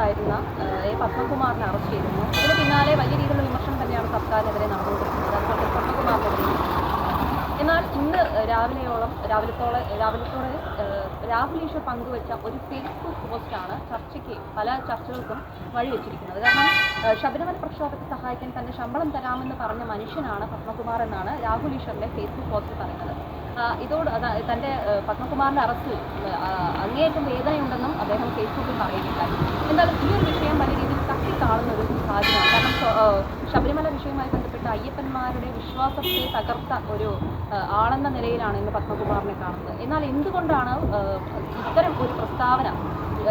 Uh, A പത്മകുമാറിനെ arrest ചെയ്തിരുന്നു. ഇതിന് പിന്നാലെ വലിയ രീതിയിലുള്ള വിമർശനം തന്നെയാണ് സർക്കാരിനെതിരെ നടന്നുകൊണ്ടിരിക്കുന്നത് അതുപോലെ പത്മകുമാറിനെതിരെ എന്നാൽ ഇന്ന് രാവിലെയോളം രാവിലത്തോടെ രാവിലത്തോടെ രാഹുൽ ഈശ്വർ പങ്കുവച്ച ഒരു ഫേസ്ബുക്ക് പോസ്റ്റാണ് ചർച്ചയ്ക്ക് പല ചർച്ചകൾക്കും വഴിവെച്ചിരിക്കുന്നത്. കാരണം ശബരിമല പ്രക്ഷോഭത്തെ സഹായിക്കാൻ തന്നെ ശമ്പളം തരാമെന്ന് പറഞ്ഞ മനുഷ്യനാണ് പത്മകുമാർ എന്നാണ് രാഹുൽ ഈശ്വറിന്റെ ഫേസ്ബുക്ക് പോസ്റ്റിൽ പറയുന്നത്. ഇതോട് തന്റെ പത്മകുമാറിന്റെ അറസ്റ്റിൽ അങ്ങേയറ്റം വേദനയുണ്ടെന്നും അദ്ദേഹം ഫേസ്ബുക്കിൽ പറയുകയുണ്ടായി. എന്തായാലും ഈ ഒരു വിഷയം വലിയ രീതിയിൽ തട്ടി കാണുന്ന ഒരു സാഹചര്യമാണ് കാരണം ശബരിമല വിഷയവുമായി ബന്ധപ്പെട്ട അയ്യപ്പന്മാരുടെ വിശ്വാസത്തെ തകർത്ത ഒരു ആളെന്ന നിലയിലാണ് ഇന്ന് പത്മകുമാറിനെ കാണുന്നത്. എന്നാൽ എന്തുകൊണ്ടാണ് ഇത്തരം ഒരു പ്രസ്താവന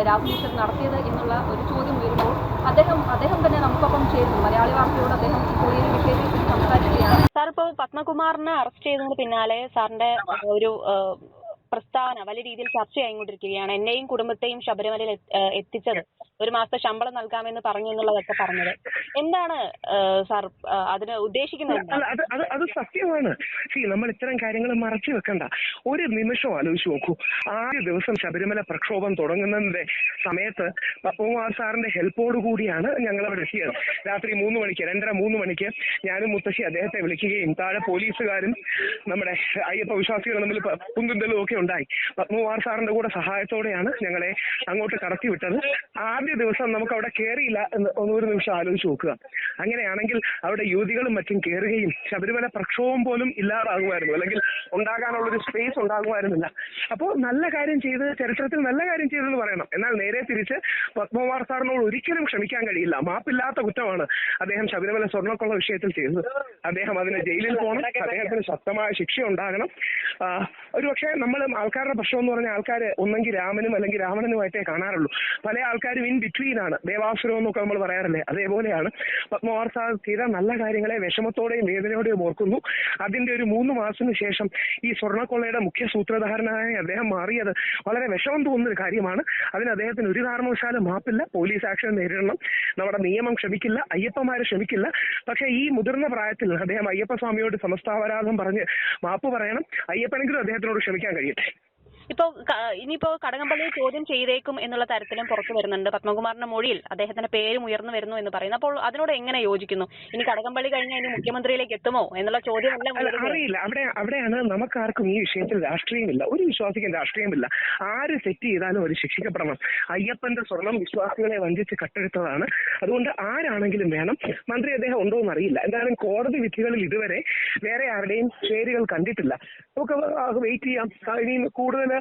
രാഹുൽ ഈശ്വർ നടത്തിയത് എന്നുള്ള ഒരു ചോദ്യം ഉയരുമ്പോൾ അദ്ദേഹം അദ്ദേഹം തന്നെ നമുക്കൊപ്പം ചേരുന്നു. മലയാളി വാർത്തയോട് അദ്ദേഹം ഇപ്പോൾ ഈ ഒരു വിഷയത്തെക്കുറിച്ച് സംസാരിക്കുകയാണ്. സാർ ഇപ്പോൾ പത്മകുമാറിനെ അറസ്റ്റ് ചെയ്തതിന് പിന്നാലെ സാറിന്റെ ഒരു പ്രസ്താവന വലിയ രീതിയിൽ ചർച്ചയായിക്കൊണ്ടിരിക്കുകയാണ്. എന്നെയും കുടുംബത്തെയും ശബരിമലയിൽ എത്തിച്ചത്. ഒരു മാസത്തെ ശമ്പളം നൽകാമെന്ന് പറഞ്ഞു എന്നുള്ളതൊക്കെ പറഞ്ഞത്. എന്താണ് സാർ അതിന് ഉദ്ദേശിക്കുന്നത്? അത് അത് സത്യമാണ്. നമ്മൾ ഇത്തരം കാര്യങ്ങൾ മറച്ചു വെക്കണ്ട. ഒരു നിമിഷം ആലോചിച്ച് നോക്കൂ. ആദ്യ ദിവസം ശബരിമല പ്രക്ഷോഭം തുടങ്ങുന്നതിന്റെ സമയത്ത് പത്മകുമാർ സാറിന്റെ ഹെൽപ്പോട് കൂടിയാണ് ഞങ്ങൾ അവിടെ എത്തിയത്. രാത്രി മൂന്ന് മണിക്ക് രണ്ടര മൂന്ന് മണിക്ക് ഞാനും മുത്തശ്ശി അദ്ദേഹത്തെ വിളിക്കുകയും താഴെ പോലീസുകാരും നമ്മുടെ അയ്യപ്പ വിശ്വാസികളും തമ്മിൽ പുന്തുന്തലും ഒക്കെ ഉണ്ടായി. പത്മകുമാർ സാറിന്റെ കൂടെ സഹായത്തോടെയാണ് ഞങ്ങളെ അങ്ങോട്ട് കടത്തി വിട്ടത് ആദ്യ ദിവസം നമുക്ക് അവിടെ കയറിയില്ല എന്ന് ഒരു നിമിഷം ആലോചിച്ച് നോക്കുക. അങ്ങനെയാണെങ്കിൽ അവിടെ യുവതികളും മറ്റും കയറുകയും ശബരിമല പ്രക്ഷോഭം പോലും ഇല്ലാതാകുമായിരുന്നു. അല്ലെങ്കിൽ ഉണ്ടാകാനുള്ള ഒരു സ്പേസ് ഉണ്ടാകുമായിരുന്നില്ല. അപ്പോൾ നല്ല കാര്യം ചെയ്ത് ചരിത്രത്തിൽ നല്ല കാര്യം ചെയ്തെന്ന് പറയണം. എന്നാൽ നേരെ തിരിച്ച് പത്മകുമാർ സാറിനോട് ഒരിക്കലും ക്ഷമിക്കാൻ കഴിയില്ല. മാപ്പില്ലാത്ത കുറ്റമാണ് അദ്ദേഹം ശബരിമല സ്വർണക്കൊള്ള വിഷയത്തിൽ ചെയ്തത്. അദ്ദേഹം അതിന് ജയിലിൽ പോകണം അദ്ദേഹത്തിന് ശക്തമായ ശിക്ഷ ഉണ്ടാകണം. ഒരു ഒരുപക്ഷെ നമ്മൾ ആൾക്കാരുടെ പ്രശ്നം എന്ന് പറഞ്ഞാൽ ആൾക്കാർ ഒന്നെങ്കിൽ രാമനും അല്ലെങ്കിൽ രാവണനുമായിട്ടേ കാണാറുള്ളൂ. പല ആൾക്കാരും ബിറ്റ്വീൻ ആണ്. ദേവാസുരം എന്നൊക്കെ നമ്മൾ പറയാറില്ലേ? അതേപോലെയാണ്. പത്മകുമാർ സാർ ചെയ്ത നല്ല കാര്യങ്ങളെ വിഷമത്തോടെയും വേദനയോടെയും ഓർക്കുന്നു. അതിന്റെ ഒരു മൂന്ന് മാസത്തിന് ശേഷം ഈ സ്വർണക്കൊള്ളയുടെ മുഖ്യ സൂത്രധാരനായി അദ്ദേഹം മാറിയത് വളരെ വിഷമം തോന്നുന്ന ഒരു കാര്യമാണ്. അതിന് അദ്ദേഹത്തിന് ഒരു കാരണവശാലും മാപ്പില്ല. പോലീസ് ആക്ഷൻ നേരിടണം. നമ്മുടെ നിയമം ക്ഷമിക്കില്ല. അയ്യപ്പന്മാരെ ക്ഷമിക്കില്ല. പക്ഷേ ഈ മുതിർന്ന പ്രായത്തിൽ അദ്ദേഹം അയ്യപ്പ സ്വാമിയോട് സമസ്താവരാധം പറഞ്ഞ് മാപ്പ് പറയണം. അയ്യപ്പനെങ്കിലും അദ്ദേഹത്തിനോട് ക്ഷമിക്കാൻ കഴിയട്ടെ. ഇപ്പോ ക- ഇനിയിപ്പോ കടകംപള്ളിയെ ചോദ്യം ചെയ്തേക്കും എന്നുള്ള തരത്തിലും പുറത്തു വരുന്നുണ്ട് പത്മകുമാറിന്റെ മൊഴിയിൽ. അദ്ദേഹത്തിന്റെ പേരും ഉയർന്നു വരുന്നു എന്ന് പറയുന്നു. അപ്പോൾ അതിനോട് എങ്ങനെ യോജിക്കുന്നു? ഇനി കടകംപള്ളി കഴിഞ്ഞാൽ ഇനി മുഖ്യമന്ത്രിയിലേക്ക് എത്തുമോ എന്നുള്ള ചോദ്യം അറിയില്ല. അവിടെ അവിടെയാണ് നമുക്കാർക്കും ഈ വിഷയത്തിൽ രാഷ്ട്രീയമില്ല. ഒരു വിശ്വാസിക്കും രാഷ്ട്രീയമില്ല. ആര് തെറ്റ് ചെയ്താലും അവർ ശിക്ഷിക്കപ്പെടണം. അയ്യപ്പന്റെ സ്വർണം വിശ്വാസികളെ വഞ്ചിച്ച് കട്ടെടുത്തതാണ്. അതുകൊണ്ട് ആരാണെങ്കിലും വേണം. മന്ത്രി അദ്ദേഹം ഉണ്ടോ എന്ന് അറിയില്ല എന്തായാലും കോടതി വിധികളിൽ ഇതുവരെ വേറെ ആരുടെയും പേരുകൾ കണ്ടിട്ടില്ല. നമുക്ക് വെയിറ്റ് ചെയ്യാം. ഇനിയും ഇനി കൂടുതൽ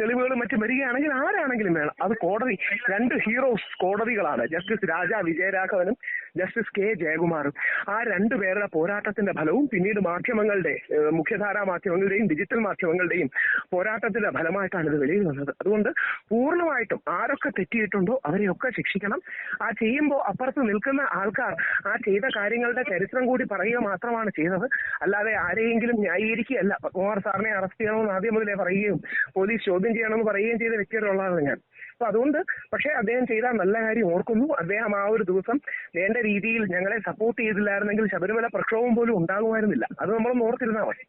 തെളിവുകളും മറ്റും വരികയാണെങ്കിൽ ആരാണെങ്കിലും വേണം. അത് കോടതി. രണ്ട് ഹീറോസ് കോടതികളാണ്. ജസ്റ്റിസ് രാജ വിജയരാഘവനും ജസ്റ്റിസ് കെ ജയകുമാറും ആ രണ്ടു പേരുടെ പോരാട്ടത്തിന്റെ ഫലവും പിന്നീട് മാധ്യമങ്ങളുടെ മുഖ്യധാരാ മാധ്യമങ്ങളുടെയും ഡിജിറ്റൽ മാധ്യമങ്ങളുടെയും പോരാട്ടത്തിന്റെ ഫലമായിട്ടാണ് ഇത് വെളിയിൽ വന്നത്. അതുകൊണ്ട് പൂർണമായിട്ടും ആരൊക്കെ തെറ്റിയിട്ടുണ്ടോ അവരെയൊക്കെ ശിക്ഷിക്കണം. ആ ചെയ്യുമ്പോൾ അപ്പുറത്ത് നിൽക്കുന്ന ആൾക്കാർ ആ ചെയ്ത കാര്യങ്ങളുടെ ചരിത്രം കൂടി പറയുക മാത്രമാണ് ചെയ്തത് അല്ലാതെ ആരെയെങ്കിലും ന്യായീകരിക്കുകയല്ല. പത്മകുമാർ സാറിനെ അറസ്റ്റ് ചെയ്യണമെന്ന് ആദ്യം മുതലേ പറയുകയും പോലീസ് ചോദ്യം ചെയ്യണമെന്ന് പറയുകയും ചെയ്ത വ്യക്തികളുള്ളതാണ് ഞാൻ. അപ്പൊ അതുകൊണ്ട് പക്ഷെ അദ്ദേഹം ചെയ്ത നല്ല കാര്യം ഓർക്കുന്നു. അദ്ദേഹം ആ ഒരു ദിവസം വേണ്ട രീതിയിൽ ഞങ്ങളെ സപ്പോർട്ട് ചെയ്തില്ലായിരുന്നെങ്കിൽ ശബരിമല പ്രക്ഷോഭം പോലും ഉണ്ടാകുമായിരുന്നില്ല. അത് നമ്മൾ ഓർത്തിരുന്നാൽ മതി.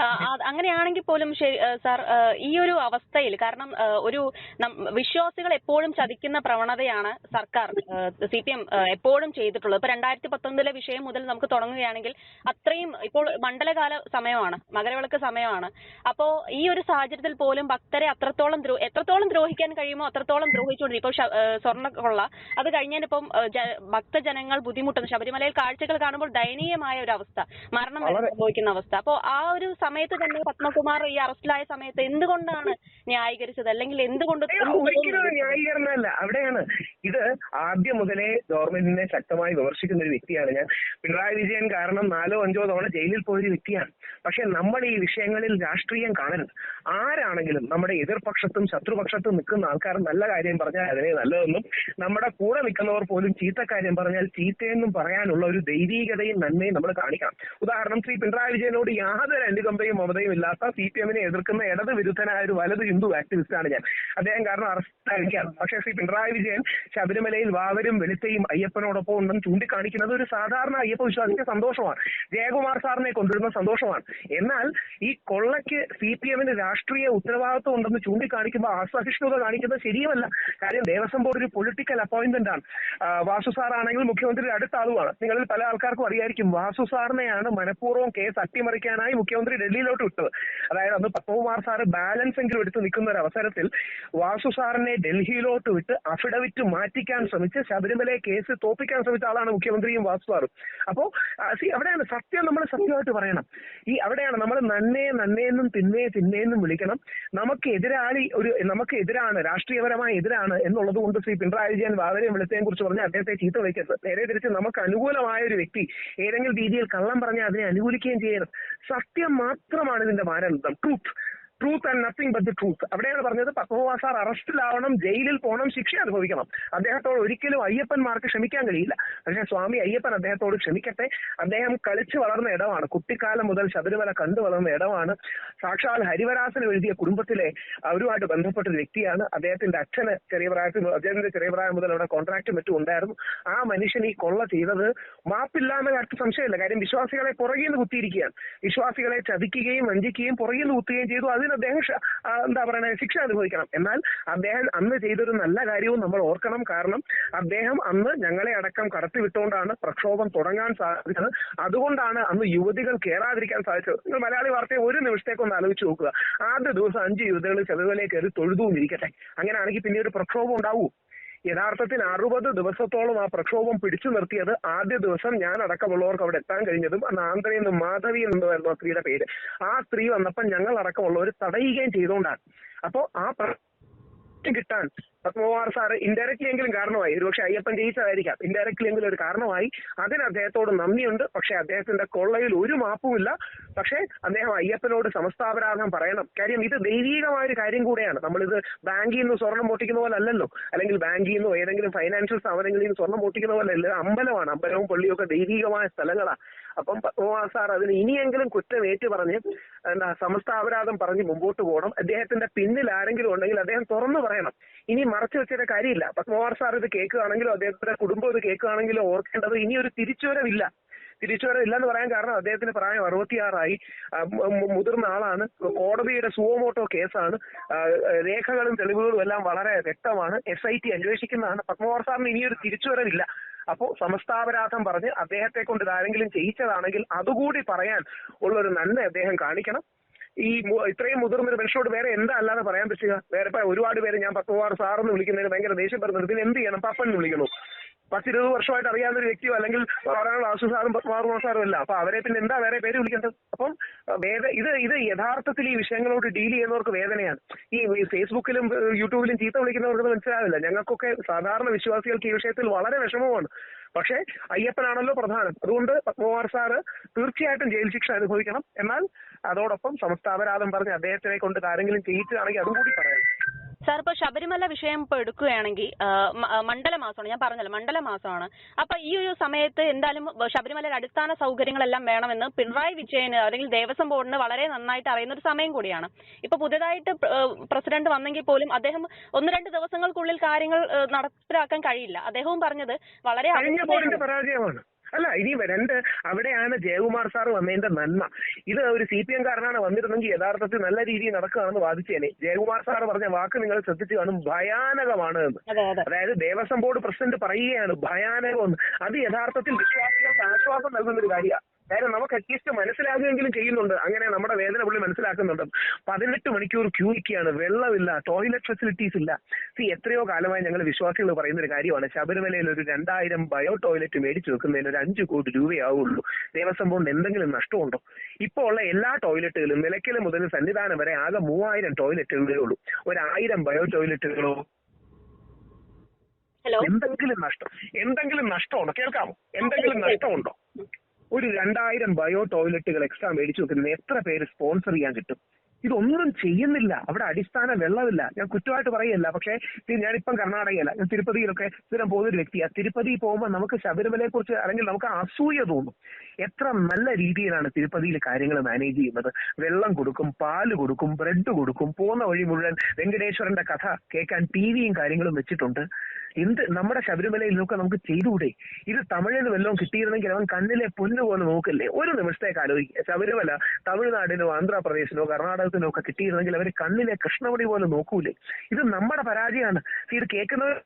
അങ്ങനെയാണെങ്കിൽ പോലും ശരി സാർ ഈ ഒരു അവസ്ഥയിൽ കാരണം ഒരു വിശ്വാസികൾ എപ്പോഴും ചതിക്കുന്ന പ്രവണതയാണ് സർക്കാർ സി പി എം എപ്പോഴും ചെയ്തിട്ടുള്ളത്. ഇപ്പൊ രണ്ടായിരത്തി പത്തൊമ്പതിലെ വിഷയം മുതൽ നമുക്ക് തുടങ്ങുകയാണെങ്കിൽ അത്രയും ഇപ്പോൾ മണ്ഡലകാല സമയമാണ് മകരവിളക്ക് സമയമാണ്. അപ്പോ ഈ ഒരു സാഹചര്യത്തിൽ പോലും ഭക്തരെ അത്രത്തോളം ദ്രോ- എത്രത്തോളം ദ്രോഹിക്കാൻ കഴിയുമോ അത്രത്തോളം ദ്രോഹിച്ചുകൊണ്ടിരിക്കും. ഇപ്പോൾ സ്വർണ കൊള്ള അത് കഴിഞ്ഞതിനിപ്പം ഭക്തജനങ്ങൾ ബുദ്ധിമുട്ടുന്നു. ശബരിമലയിൽ കാഴ്ചകൾ കാണുമ്പോൾ ദയനീയമായ ഒരു അവസ്ഥ മരണം സംഭവിക്കുന്ന അവസ്ഥ. അപ്പോ ആ ഒരു സമയത്ത് തന്നെ പത്മകുമാർ ഈ അറസ്റ്റിലായ സമയത്ത് എന്തുകൊണ്ടാണ് ന്യായീകരിച്ചത്? അല്ലെങ്കിൽ എന്തുകൊണ്ട് ന്യായീകരണമല്ല. അവിടെയാണ്. ഇത് ആദ്യം മുതലേ ഗവൺമെന്റിനെ ശക്തമായി വിമർശിക്കുന്ന ഒരു വ്യക്തിയാണ് ഞാൻ. പിണറായി വിജയൻ കാരണം നാലോ അഞ്ചോ തവണ ജയിലിൽ പോയൊരു വ്യക്തിയാണ്. പക്ഷെ നമ്മൾ ഈ വിഷയങ്ങളിൽ രാഷ്ട്രീയം കാണരുത്. ആരാണെങ്കിലും നമ്മുടെ എതിർപക്ഷത്തും ശത്രുപക്ഷത്തും നിൽക്കുന്ന ആൾക്കാർ നല്ല കാര്യം പറഞ്ഞാൽ അതിനെ നല്ലതെന്നും നമ്മുടെ കൂടെ നിൽക്കുന്നവർ പോലും ചീത്ത കാര്യം പറഞ്ഞാൽ ചീത്തയെന്നും പറയാനുള്ള ഒരു ദൈവീകതയും നന്മയും നമ്മൾ കാണിക്കണം. ഉദാഹരണം ശ്രീ പിണറായി വിജയനോട് യാതൊരു അനുകമ്പ തന്തയും മമതയും ഇല്ലാത്ത സി പി എമ്മിനെ എതിർക്കുന്ന ഇടത് വിരുദ്ധനായ ഒരു വലത് ഹിന്ദു ആക്ടിവിസ്റ്റാണ് ഞാൻ. അദ്ദേഹം കാരണം അറസ്റ്റ് ആയിരിക്കുകയാണ്. പക്ഷേ ശ്രീ പിണറായി വിജയൻ ശബരിമലയിൽ വാവരും വെളുത്തയും അയ്യപ്പനോടൊപ്പം ഉണ്ടെന്ന് ചൂണ്ടിക്കാണിക്കുന്നത് ഒരു സാധാരണ അയ്യപ്പ വിശ്വാസിന്റെ സന്തോഷമാണ്. ജയകുമാർ സാറിനെ കൊണ്ടുവരുന്ന സന്തോഷമാണ്. എന്നാൽ ഈ കൊള്ളയ്ക്ക് സി പി എമ്മിന് രാഷ്ട്രീയ ഉത്തരവാദിത്വം ഉണ്ടെന്ന് ചൂണ്ടിക്കാണിക്കുമ്പോൾ അസഹിഷ്ണുത കാണിക്കുന്നത് ശരിയുമല്ല. കാര്യം ദേവസ്വം ബോർഡ് ഒരു പൊളിറ്റിക്കൽ അപ്പോയിന്റ്മെന്റ് ആണ്. വാസു സാറാണെങ്കിൽ മുഖ്യമന്ത്രിയുടെ അടുത്ത ആളുമാണ്. നിങ്ങളിൽ പല ആൾക്കാർക്കും അറിയായിരിക്കും. വാസു സാറിനെയാണ് മനഃപൂർവം കേസ് അട്ടിമറിക്കാനായി മുഖ്യമന്ത്രി ഡൽഹിയിലോട്ട് വിട്ടത്. അതായത് അന്ന് പത്മകുമാർ സാറ് ബാലൻസ് എങ്കിലും എടുത്ത് നിൽക്കുന്ന ഒരു അവസരത്തിൽ വാസു സാറിനെ ഡൽഹിയിലോട്ട് വിട്ട് അഫിഡവിറ്റ് മാറ്റിക്കാൻ ശ്രമിച്ച് ശബരിമല കേസ് തോപ്പിക്കാൻ ശ്രമിച്ച ആളാണ് മുഖ്യമന്ത്രിയും വാസു സാറും. അപ്പോ സി അവിടെയാണ് സത്യം നമ്മൾ സത്യമായിട്ട് പറയണം. ഈ അവിടെയാണ് നമ്മൾ നന്നേ നന്നേന്നും തിന്നേ തിന്നേന്നും വിളിക്കണം. നമുക്ക് എതിരാളി ഒരു നമുക്ക് എതിരാണ് രാഷ്ട്രീയപരമായ എതിരാണ് എന്നുള്ളത് കൊണ്ട് ശ്രീ പിണറായി വിജയൻ വാവരെയും വിളിച്ചതിനെ കുറിച്ച് പറഞ്ഞാൽ അദ്ദേഹത്തെ ചീത്ത വിളിക്കരുത്. നേരെ തിരിച്ച് നമുക്ക് അനുകൂലമായ ഒരു വ്യക്തി ഏതെങ്കിലും രീതിയിൽ കള്ളം പറഞ്ഞാൽ അതിനെ അനുകൂലിക്കുകയും ചെയ്യരുത്. സത്യം മാത്രമാണ് ഇതിന്റെ മാനദണ്ഡം. Truth truth and nothing but the truth അവിടെയാണ് പറഞ്ഞത് പത്മകുമാർ സാർ അറസ്റ്റിലാവണം ജയിലിൽ പോകണം ശിക്ഷ അനുഭവിക്കണം. അദ്ദേഹത്തോട് ഒരിക്കലും അയ്യപ്പന്മാർക്ക് ക്ഷമിക്കാൻ കഴിയില്ല. പക്ഷേ സ്വാമി അയ്യപ്പൻ അദ്ദേഹത്തോട് ക്ഷമിക്കട്ടെ. അദ്ദേഹം കളിച്ചു വളർന്ന ഇടമാണ്. കുട്ടിക്കാലം മുതൽ ശബരിമല കണ്ടു വളർന്ന ഇടമാണ്. സാക്ഷാൽ ഹരിവരാസൻ എഴുതിയ കുടുംബത്തിലെ അവരുമായിട്ട് ബന്ധപ്പെട്ട ഒരു വ്യക്തിയാണ്. അദ്ദേഹത്തിന്റെ അച്ഛന് ചെറിയ പ്രായത്തിൽ അദ്ദേഹത്തിന്റെ ചെറിയ പ്രായം മുതൽ അവിടെ കോൺട്രാക്റ്റ് മറ്റും ഉണ്ടായിരുന്നു. ആ മനുഷ്യൻ ഈ കൊള്ള ചെയ്തത് മാപ്പില്ല എന്ന കാര്യത്തിൽ സംശയമില്ല. കാര്യം വിശ്വാസികളെ പുറകിൽ നിന്ന് കുത്തിയിരിക്കുകയാണ്. വിശ്വാസികളെ ചതിക്കുകയും വഞ്ചിക്കുകയും പുറകിൽ നിന്ന് കുത്തുകയും ചെയ്തു. അതിന് അദ്ദേഹം എന്താ പറയുക ശിക്ഷ അനുഭവിക്കണം. എന്നാൽ അദ്ദേഹം അന്ന് ചെയ്തൊരു നല്ല കാര്യവും നമ്മൾ ഓർക്കണം. കാരണം അദ്ദേഹം അന്ന് ഞങ്ങളെ അടക്കം കടത്തിവിട്ടുകൊണ്ടാണ് പ്രക്ഷോഭം തുടങ്ങാൻ സാധിച്ചത്. അതുകൊണ്ടാണ് അന്ന് യുവതികൾ കയറാതിരിക്കാൻ സാധിച്ചത്. നിങ്ങൾ മലയാളി വാർത്തയെ ഒരു നിമിഷത്തേക്ക് ഒന്ന് ആലോചിച്ച് നോക്കുക. ആദ്യ ദിവസം അഞ്ച് യുവതികൾ ശബരിമലയിൽ കയറി തൊഴുതും ഇരിക്കട്ടെ പിന്നെ ഒരു പ്രക്ഷോഭം ഉണ്ടാവൂ. യഥാർത്ഥത്തിൽ അറുപത് ദിവസത്തോളം ആ പ്രക്ഷോഭം പിടിച്ചു നിർത്തിയത് ആദ്യ ദിവസം ഞാൻ അടക്കമുള്ളവർക്ക് അവിടെ എത്താൻ കഴിഞ്ഞതും അന്ന് ആന്ധ്രയിൽ നിന്ന് മാധവി എന്നുമായിരുന്നു ആ സ്ത്രീയുടെ പേര്. ആ സ്ത്രീ വന്നപ്പോൾ ഞങ്ങൾ അടക്കമുള്ളവർ തടയുകയും ചെയ്തുകൊണ്ടാണ്. അപ്പോ ആ കിട്ടാൻ പത്മകുമാർ സാർ ഇൻഡയറക്ട്ലി എങ്കിലും കാരണമായി. ഒരുപക്ഷെ അയ്യപ്പൻ ജയിച്ചതായിരിക്കാം. ഇൻഡയറക്ട്ലി എങ്കിലും ഒരു കാരണമായി. അതിന് അദ്ദേഹത്തോട് നന്ദിയുണ്ട്. പക്ഷെ അദ്ദേഹത്തിന്റെ കൊള്ളയിൽ ഒരു മാപ്പുമില്ല പക്ഷേ അദ്ദേഹം അയ്യപ്പനോട് സമസ്താപരാധം പറയണം. കാര്യം ഇത് ദൈവീകമായ ഒരു കാര്യം കൂടെയാണ്. നമ്മളിത് ബാങ്കിൽ നിന്ന് സ്വർണം പൊട്ടിക്കുന്ന പോലെ അല്ലല്ലോ അല്ലെങ്കിൽ ബാങ്കിൽ നിന്നോ ഏതെങ്കിലും ഫൈനാൻഷ്യൽ സ്ഥാപനങ്ങളിൽ നിന്ന് സ്വർണം പൊട്ടിക്കുന്ന പോലെ അല്ല അമ്പലമാണ്. അമ്പലവും പള്ളിയും ഒക്കെ ദൈവീകമായ സ്ഥലങ്ങളാണ് അപ്പം പത്മകുമാർ സാർ അതിന് ഇനിയെങ്കിലും കുറ്റം ഏറ്റു പറഞ്ഞ് എന്താ സമസ്താപരാധം പറഞ്ഞ് മുമ്പോട്ട് പോകണം. അദ്ദേഹത്തിന്റെ പിന്നിൽ ആരെങ്കിലും ഉണ്ടെങ്കിൽ അദ്ദേഹം തുറന്നു പറയണം. ഇനി മറച്ചു വെച്ചിട്ട് കാര്യമില്ല. പത്മകുമാർ സാർ ഇത് കേൾക്കുകയാണെങ്കിലോ അദ്ദേഹത്തിന്റെ കുടുംബം ഇത് കേൾക്കുകയാണെങ്കിലോ ഓർക്കേണ്ടത് ഇനി ഒരു തിരിച്ചുവരവില്ല. തിരിച്ചുവരവില്ല എന്ന് പറയാൻ കാരണം അദ്ദേഹത്തിന് പ്രായം അറുപത്തിയാറായി. മുതിർന്ന ആളാണ്. കോടതിയുടെ സുവമോട്ടോ കേസാണ്. രേഖകളും തെളിവുകളും എല്ലാം വളരെ വ്യക്തമാണ്. എസ് ഐ ടി അന്വേഷിക്കുന്നതാണ്. പത്മകുമാർ സാറിന് ഇനിയൊരു തിരിച്ചുവരവില്ല. അപ്പോ സമസ്താപരാധം പറഞ്ഞ് അദ്ദേഹത്തെ കൊണ്ട് ഇതാരെങ്കിലും ചെയ്യിച്ചതാണെങ്കിൽ അതുകൂടി പറയാൻ ഉള്ളൊരു നന്മ അദ്ദേഹം കാണിക്കണം. ഈ ഇത്രയും മുതിർന്ന ഒരു മനുഷ്യരോട് വേറെ എന്താ അല്ലാതെ പറയാൻ പറ്റുക? വേറെ ഇപ്പൊ ഒരുപാട് പേര് ഞാൻ പത്തുമാർ സാറെന്ന് വിളിക്കുന്നതിന് ഭയങ്കര ദേഷ്യം പറഞ്ഞത് ഇതിന് എന്ത് ചെയ്യണം? പപ്പൻ വിളിക്കണു പത്തിരുപത് വർഷമായിട്ട് അറിയാവുന്ന ഒരു വ്യക്തിയോ അല്ലെങ്കിൽ പറയാനുള്ള ആശു സാറും പത്മകുമാർ സാറും അല്ല അപ്പൊ അവരെ പിന്നെ എന്താ വേറെ പേര് വിളിക്കേണ്ടത്? അപ്പം വേദ ഇത് ഇത് യഥാർത്ഥത്തിൽ ഈ വിഷയങ്ങളോട് ഡീൽ ചെയ്യുന്നവർക്ക് വേദനയാണ്. ഈ ഫേസ്ബുക്കിലും യൂട്യൂബിലും ചീത്ത വിളിക്കുന്നവർക്ക് മനസ്സിലാവില്ല. ഞങ്ങൾക്കൊക്കെ സാധാരണ വിശ്വാസികൾക്ക് ഈ വിഷയത്തിൽ വളരെ വിഷമമാണ്. പക്ഷേ അയ്യപ്പനാണല്ലോ പ്രധാനം. അതുകൊണ്ട് പത്മകുമാർ സാറ് തീർച്ചയായിട്ടും ജയിൽ ശിക്ഷ അനുഭവിക്കണം. എന്നാൽ അതോടൊപ്പം സമസ്താപരാധം പറഞ്ഞ് അദ്ദേഹത്തിനെ കൊണ്ട് ആരെങ്കിലും ചെയ്യിച്ചതാണെങ്കിൽ അതും കൂടി പറയാം. സാർ ഇപ്പൊ ശബരിമല വിഷയം ഇപ്പൊ എടുക്കുകയാണെങ്കിൽ മണ്ഡലമാസമാണ് മണ്ഡല മാസമാണ് ഞാൻ പറഞ്ഞല്ലോ മണ്ഡലമാസമാണ്. അപ്പൊ ഈ ഒരു സമയത്ത് എന്തായാലും ശബരിമലയിൽ അടിസ്ഥാന സൗകര്യങ്ങളെല്ലാം വേണമെന്ന് പിണറായി വിജയന് അല്ലെങ്കിൽ ദേവസ്വം ബോർഡിന് വളരെ നന്നായിട്ട് അറിയുന്ന ഒരു സമയം കൂടിയാണ്. ഇപ്പൊ പുതിയതായിട്ട് പ്രസിഡന്റ് വന്നെങ്കിൽ പോലും അദ്ദേഹം ഒന്ന് രണ്ട് ദിവസങ്ങൾക്കുള്ളിൽ കാര്യങ്ങൾ നടപ്പിലാക്കാൻ കഴിയില്ല. അദ്ദേഹവും പറഞ്ഞത് വളരെ പരാജയമാണ്. അല്ല ഇനി രണ്ട് അവിടെയാണ് ജയകുമാർ സാർ വന്നതിന്റെ നന്മ. ഇത് ഒരു സി പി എം കാരനാണ് വന്നിരുന്നെങ്കിൽ യഥാർത്ഥത്തിൽ നല്ല രീതിയിൽ നടക്കുകയാണെന്ന് വാദിച്ചേനെ. ജയകുമാർ സാർ പറഞ്ഞ വാക്ക് നിങ്ങൾ ശ്രദ്ധിച്ചു കാണും. ഭയാനകമാണ് എന്ന്. അതെ അതെ. അതായത് ദേവസ്വം ബോർഡ് പ്രസിഡന്റ് പറയുകയാണ് ഭയാനകമെന്ന് അത് യഥാർത്ഥത്തിൽ വിശ്വാസികൾക്ക് ആശ്വാസം നൽകുന്ന ഒരു കാര്യമാണ്. കാര്യം നമുക്ക് അറ്റ്ലീസ്റ്റ് മനസ്സിലാകുമെങ്കിലും ചെയ്യുന്നുണ്ട്. അങ്ങനെ നമ്മുടെ വേദന പുള്ളി മനസ്സിലാക്കുന്നുണ്ട്. പതിനെട്ട് മണിക്കൂർ ക്യൂ നിൽക്കുകയാണ് വെള്ളമില്ല ടോയ്ലറ്റ് ഫെസിലിറ്റീസ് ഇല്ല. സി എത്രയോ കാലമായി ഞങ്ങൾ വിശ്വാസികൾ പറയുന്ന ഒരു കാര്യമാണ്. ശബരിമലയിൽ ഒരു രണ്ടായിരം ബയോ ടോയ്ലറ്റ് മേടിച്ചു വെക്കുന്നതിന് ഒരു അഞ്ച് കോടി രൂപയാവുള്ളൂ. ദേവസ്വം ബോർഡിന് എന്തെങ്കിലും നഷ്ടമുണ്ടോ? ഇപ്പോൾ ഉള്ള എല്ലാ ടോയ്ലറ്റുകളും നിലയ്ക്കൽ മുതൽ സന്നിധാനം വരെ ആകെ മൂവായിരം ടോയ്ലറ്റുകളേ ഉള്ളൂ. ഒരു ആയിരം ബയോ ടോയ്ലറ്റുകളോ എന്തെങ്കിലും നഷ്ടം. എന്തെങ്കിലും നഷ്ടമുണ്ടോ? കേൾക്കാമോ? എന്തെങ്കിലും നഷ്ടമുണ്ടോ? ഒരു രണ്ടായിരം ബയോ ടോയ്ലറ്റുകൾ എക്സ്ട്രാ മേടിച്ചു വെക്കുന്നതിന് എത്ര പേര് സ്പോൺസർ ചെയ്യാൻ കിട്ടും? ഇതൊന്നും ചെയ്യുന്നില്ല. അവിടെ അടിസ്ഥാന വെള്ളമില്ല. ഞാൻ കുറ്റമായിട്ട് പറയല്ല പക്ഷേ ഞാനിപ്പം കർണാടകയല്ല. ഞാൻ തിരുപ്പതിയിലൊക്കെ സ്ഥിരം പോകുന്ന ഒരു വ്യക്തിയാണ് തിരുപ്പതി പോകുമ്പോൾ നമുക്ക് ശബരിമലയെ കുറിച്ച് അല്ലെങ്കിൽ നമുക്ക് അസൂയ തോന്നും. എത്ര നല്ല രീതിയിലാണ് തിരുപ്പതിയിൽ കാര്യങ്ങൾ മാനേജ് ചെയ്യുന്നത്? വെള്ളം കൊടുക്കും പാൽ കൊടുക്കും ബ്രെഡ് കൊടുക്കും പോകുന്ന വഴി മുഴുവൻ വെങ്കടേശ്വരന്റെ കഥ കേൾക്കാൻ ടി വിയും കാര്യങ്ങളും വെച്ചിട്ടുണ്ട്. എന്ത് നമ്മുടെ ശബരിമലയിൽ നോക്കുക നമുക്ക് ചെയ്തുകൂടെ? ഇത് തമിഴിന് വല്ലതും കിട്ടിയിരുന്നെങ്കിൽ അവൻ കണ്ണിലെ പൊന്നു പോലെ നോക്കല്ലേ? ഒരു നിമിഷത്തേക്ക് ആലോചിക്കുക. ശബരിമല തമിഴ്നാടിനോ ആന്ധ്രാപ്രദേശിനോ കർണാടകത്തിനോ ഒക്കെ കിട്ടിയിരുന്നെങ്കിൽ അവർ കണ്ണിലെ കൃഷ്ണമണി പോലെ നോക്കൂലേ? ഇത് നമ്മുടെ പരാജയമാണ്. ഇത് കേൾക്കുന്നവർ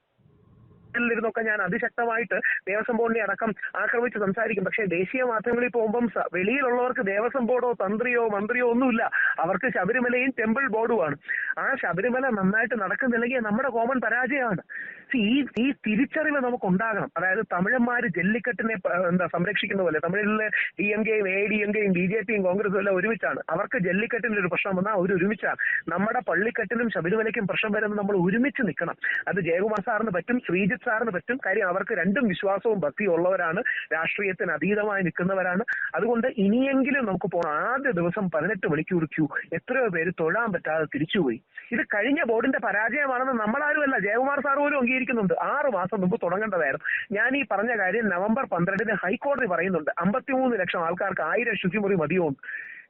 ിരുന്നൊക്കെ ഞാൻ അതിശക്തമായിട്ട് ദേവസ്വം ബോർഡിനെ അടക്കം ആക്രമിച്ച് സംസാരിക്കും. പക്ഷേ ദേശീയ മാധ്യമങ്ങളിൽ പോകുമ്പം വെളിയിലുള്ളവർക്ക് ദേവസ്വം ബോർഡോ തന്ത്രിയോ മന്ത്രിയോ ഒന്നുമില്ല. അവർക്ക് ശബരിമലയും ടെമ്പിൾ ബോർഡുമാണ്. ആ ശബരിമല നന്നായിട്ട് നടക്കുന്നില്ലെങ്കിൽ നമ്മുടെ കോമൺ പരാജയമാണ്. ഈ ഈ തിരിച്ചറിവ് നമുക്ക് ഉണ്ടാകണം അതായത് തമിഴന്മാർ ജല്ലിക്കെട്ടിനെ എന്താ സംരക്ഷിക്കുന്ന പോലെ തമിഴിലെ ഡി എം കെയും എ ഡി എം കെയും ബി ജെ പിയും കോൺഗ്രസും എല്ലാം ഒരുമിച്ചാണ്. അവർക്ക് ജല്ലിക്കെട്ടിന്റെ ഒരു പ്രശ്നം വന്നാൽ അവർ ഒരുമിച്ചാണ്. നമ്മുടെ പള്ളിക്കെട്ടിനും ശബരിമലയ്ക്കും പ്രശ്നം വരുമ്പോൾ നമ്മൾ ഒരുമിച്ച് നിൽക്കണം. അത് ജയകുമാർ സാറിന് പറ്റും ശ്രീജിത്ത് സാറിന് പറ്റും. കാര്യം അവർക്ക് രണ്ടും വിശ്വാസവും ഭക്തിയും ഉള്ളവരാണ് രാഷ്ട്രീയത്തിന് അതീതമായി നിൽക്കുന്നവരാണ്. അതുകൊണ്ട് ഇനിയെങ്കിലും നമുക്ക് പോകണം ആദ്യ ദിവസം പതിനെട്ട് മണിക്കൂർ ക്യൂ. എത്രയോ പേര് തൊഴാൻ പറ്റാതെ തിരിച്ചുപോയി. ഇത് കഴിഞ്ഞ ബോർഡിന്റെ പരാജയമാണെന്ന് നമ്മളാരും അല്ല ജയകുമാർ സാർ പോലും അംഗീകരിക്കുന്നുണ്ട്. ആറ് മാസം മുമ്പ് തുടങ്ങേണ്ടതായിരുന്നു. ഞാൻ ഈ പറഞ്ഞ കാര്യം നവംബർ പന്ത്രണ്ടിന് ഹൈക്കോടതി പറയുന്നുണ്ട്. അമ്പത്തിമൂന്ന് ലക്ഷം ആൾക്കാർക്ക് ആയിരം ശുചിമുറി മതിയോ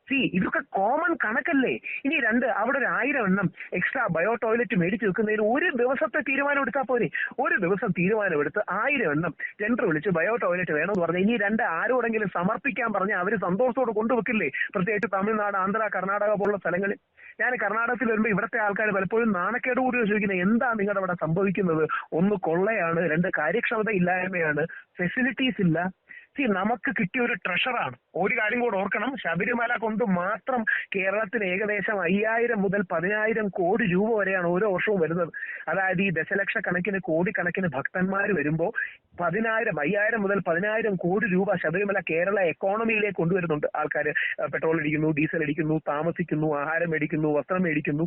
സി ഇതൊക്കെ കോമൺ കണക്കല്ലേ? ഇനി രണ്ട് അവിടെ ഒരു ആയിരം എണ്ണം എക്സ്ട്രാ ബയോ ടോയ്ലറ്റ് മേടിച്ച് വെക്കുന്നതിന് ഒരു ദിവസത്തെ തീരുമാനം എടുത്താൽ പോരെ. ഒരു ദിവസം തീരുമാനം എടുത്ത് ആയിരം എണ്ണം ടെൻഡർ വിളിച്ച് ബയോ ടോയ്ലറ്റ് വേണമെന്ന് പറഞ്ഞാൽ ഇനി രണ്ട് ആരോടെങ്കിലും സമർപ്പിക്കാൻ പറഞ്ഞാൽ അവർ സന്തോഷത്തോടെ കൊണ്ടുവെക്കില്ലേ? പ്രത്യേകിച്ച് തമിഴ്നാട് ആന്ധ്ര കർണാടക പോലുള്ള സ്ഥലങ്ങളിൽ. ഞാൻ കർണാടകത്തിൽ വരുമ്പോൾ ഇവിടുത്തെ ആൾക്കാർ പലപ്പോഴും നാണക്കേട് കൂടി ചോദിക്കുന്നത് എന്താ നിങ്ങളുടെ അവിടെ സംഭവിക്കുന്നത്? ഒന്ന് കൊള്ളയാണ്. രണ്ട് കാര്യക്ഷമത ഇല്ലായ്മയാണ് ഫെസിലിറ്റീസ് ഇല്ല. സി നമുക്ക് കിട്ടിയ ഒരു ട്രഷറാണ് ഒരു കാര്യം കൂടെ ഓർക്കണം. ശബരിമല കൊണ്ട് മാത്രം കേരളത്തിൽ ഏകദേശം അയ്യായിരം മുതൽ പതിനായിരം കോടി രൂപ വരെയാണ് ഓരോ വർഷവും വരുന്നത്. അതായത് ഈ ദശലക്ഷക്കണക്കിന് കോടിക്കണക്കിന് ഭക്തന്മാർ വരുമ്പോൾ പതിനായിരം അയ്യായിരം മുതൽ പതിനായിരം കോടി രൂപ ശബരിമല കേരള എക്കോണമിയിലേക്ക് കൊണ്ടുവരുന്നുണ്ട്. ആൾക്കാർ പെട്രോൾ അടിക്കുന്നു ഡീസൽ അടിക്കുന്നു താമസിക്കുന്നു ആഹാരം മേടിക്കുന്നു വസ്ത്രം മേടിക്കുന്നു.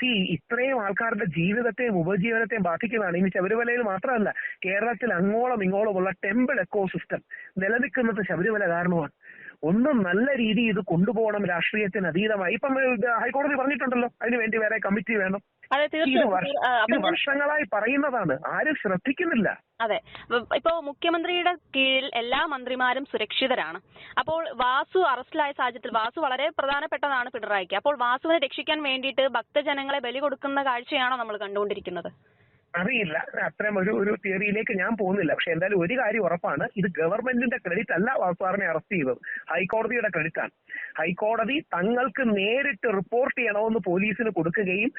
സി ഇത്രയും ആൾക്കാരുടെ ജീവിതത്തെയും ഉപജീവനത്തെയും ബാധിക്കുന്നതാണ്. ഇനി ശബരിമലയിൽ മാത്രമല്ല കേരളത്തിൽ അങ്ങോളം ഇങ്ങോളമുള്ള ടെമ്പിൾ എക്കോസിസ്റ്റം നിലനിൽക്കുന്നത് ശബരിമല കാരണമാണ്. ഒന്നും നല്ല രീതിയിൽ ഇത് കൊണ്ടുപോകണം രാഷ്ട്രീയത്തിന് അതീതമായി. ഇപ്പം ഹൈക്കോടതി പറഞ്ഞിട്ടുണ്ടല്ലോ അതിന് വേണ്ടി വേറെ കമ്മിറ്റി വേണം. അതെ തീർച്ചയായും. വർഷങ്ങളായി പറയുന്നതാണ്. ആരും ശ്രദ്ധിക്കുന്നില്ല. അതെ. ഇപ്പോ മുഖ്യമന്ത്രിയുടെ കീഴിൽ എല്ലാ മന്ത്രിമാരും സുരക്ഷിതരാണ്. അപ്പോൾ വാസു അറസ്റ്റിലായ സാഹചര്യത്തിൽ വാസു വളരെ പ്രധാനപ്പെട്ടതാണ് പിണറായിക്ക്. അപ്പോൾ വാസുവിനെ രക്ഷിക്കാൻ വേണ്ടിയിട്ട് ഭക്തജനങ്ങളെ ബലി കൊടുക്കുന്ന കാഴ്ചയാണോ നമ്മൾ കണ്ടുകൊണ്ടിരിക്കുന്നത്? അറിയില്ല. അത്രയും ഒരു ഒരു തിയറിയിലേക്ക് ഞാൻ പോകുന്നില്ല. പക്ഷെ എന്തായാലും ഒരു കാര്യം ഉറപ്പാണ്. ഇത് ഗവൺമെന്റിന്റെ ക്രെഡിറ്റ് അല്ല വാസുവാറിനെ അറസ്റ്റ് ചെയ്തത്. ഹൈക്കോടതിയുടെ ക്രെഡിറ്റ് ആണ്. ഹൈക്കോടതി തങ്ങൾക്ക് നേരിട്ട് റിപ്പോർട്ട് ചെയ്യണമെന്ന് പോലീസിന് കൊടുക്കുകയും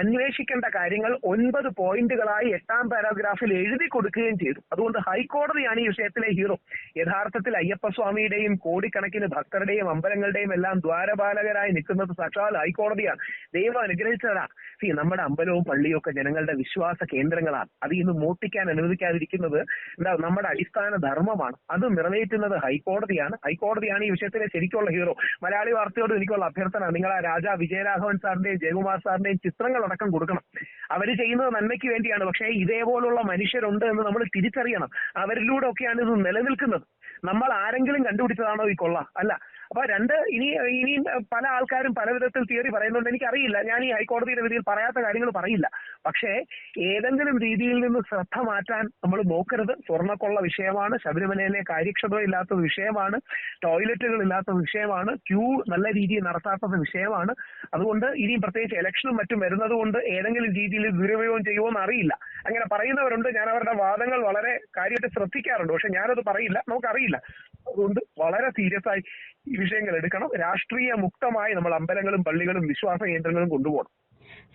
അന്വേഷിക്കേണ്ട കാര്യങ്ങൾ ഒൻപത് പോയിന്റുകളായി എട്ടാം പാരാഗ്രാഫിൽ എഴുതി കൊടുക്കുകയും ചെയ്തു. അതുകൊണ്ട് ഹൈക്കോടതിയാണ് ഈ വിഷയത്തിലെ ഹീറോ യഥാർത്ഥത്തിൽ അയ്യപ്പസ്വാമിയുടെയും കോടിക്കണക്കിന് ഭക്തരുടെയും അമ്പലങ്ങളുടെയും എല്ലാം ദ്വാരപാലകരായി നിൽക്കുന്നത് സാക്ഷാൽ ഹൈക്കോടതിയാണ്. ദൈവം അനുഗ്രഹിച്ചതാ സി നമ്മുടെ അമ്പലവും പള്ളിയും ഒക്കെ ജനങ്ങളുടെ വിശ്വാസ കേന്ദ്രങ്ങളാണ്. അത് ഇന്ന് മോട്ടിക്കാൻ അനുവദിക്കാതിരിക്കുന്നത് എന്താ നമ്മുടെ അടിസ്ഥാന ധർമ്മമാണ്. അത് നിറവേറ്റുന്നത് ഹൈക്കോടതിയാണ്. ഹൈക്കോടതിയാണ് ഈ വിഷയത്തിലെ ശരിക്കുള്ള ഹീറോ. മലയാളി വാർത്തയോട് എനിക്കുള്ള അഭ്യർത്ഥന നിങ്ങൾ ആ രാജ വിജയരാഘവൻ സാറിന്റെയും ജയകുമാർ സാറിന്റെയും ചിത്രങ്ങൾ അടക്കം കൊടുക്കണം. അവർ ചെയ്യുന്നത് നന്മയ്ക്ക് വേണ്ടിയാണ്. പക്ഷേ ഇതേപോലുള്ള മനുഷ്യരുണ്ട് എന്ന് നമ്മൾ തിരിച്ചറിയണം. അവരിലൂടെ ഒക്കെയാണ് ഇത് നിലനിൽക്കുന്നത്. നമ്മൾ ആരെങ്കിലും കണ്ടുപിടിച്ചതാണോ ഈ കൊള്ള? അല്ല. അപ്പൊ രണ്ട് ഇനി ഇനി പല ആൾക്കാരും പല വിധത്തിൽ തിയറി പറയുന്നുണ്ട്. എനിക്കറിയില്ല. ഞാൻ ഈ ഹൈക്കോടതിയുടെ വിധിയിൽ പറയാത്ത കാര്യങ്ങൾ പറയില്ല. പക്ഷേ ഏതെങ്കിലും രീതിയിൽ നിന്ന് ശ്രദ്ധ മാറ്റാൻ നമ്മൾ നോക്കരുത്. സ്വർണക്കൊള്ള വിഷയമാണ്. ശബരിമലയിലെ കാര്യക്ഷമതയില്ലാത്ത വിഷയമാണ്. ടോയ്ലറ്റുകൾ ഇല്ലാത്ത വിഷയമാണ്. ക്യൂ നല്ല രീതിയിൽ നടത്താത്തത് വിഷയമാണ്. അതുകൊണ്ട് ഇനിയും പ്രത്യേകിച്ച് ഇലക്ഷനും മറ്റും വരുന്നത് കൊണ്ട് ഏതെങ്കിലും രീതിയിൽ ദുരുപയോഗം ചെയ്യുമോ എന്ന് അറിയില്ല അങ്ങനെ പറയുന്നവരുണ്ട്. ഞാൻ അവരുടെ വാദങ്ങൾ വളരെ കാര്യമായിട്ട് ശ്രദ്ധിക്കാറുണ്ട്. പക്ഷെ ഞാനത് പറയില്ല. നമുക്കറിയില്ല. അതുകൊണ്ട് വളരെ സീരിയസ് ആയി ഈ വിഷയങ്ങൾ എടുക്കണം. രാഷ്ട്രീയ മുക്തമായി നമ്മൾ അമ്പലങ്ങളും പള്ളികളും വിശ്വാസ കേന്ദ്രങ്ങളും കൊണ്ടുപോകണം.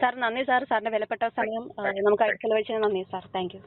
സാർ നന്ദി സാർ. സാറിന്റെ വിലപ്പെട്ട സമയം നമുക്കായി നമുക്ക് ചെലവഴിച്ചതിന് നന്ദി സാർ. Thank you.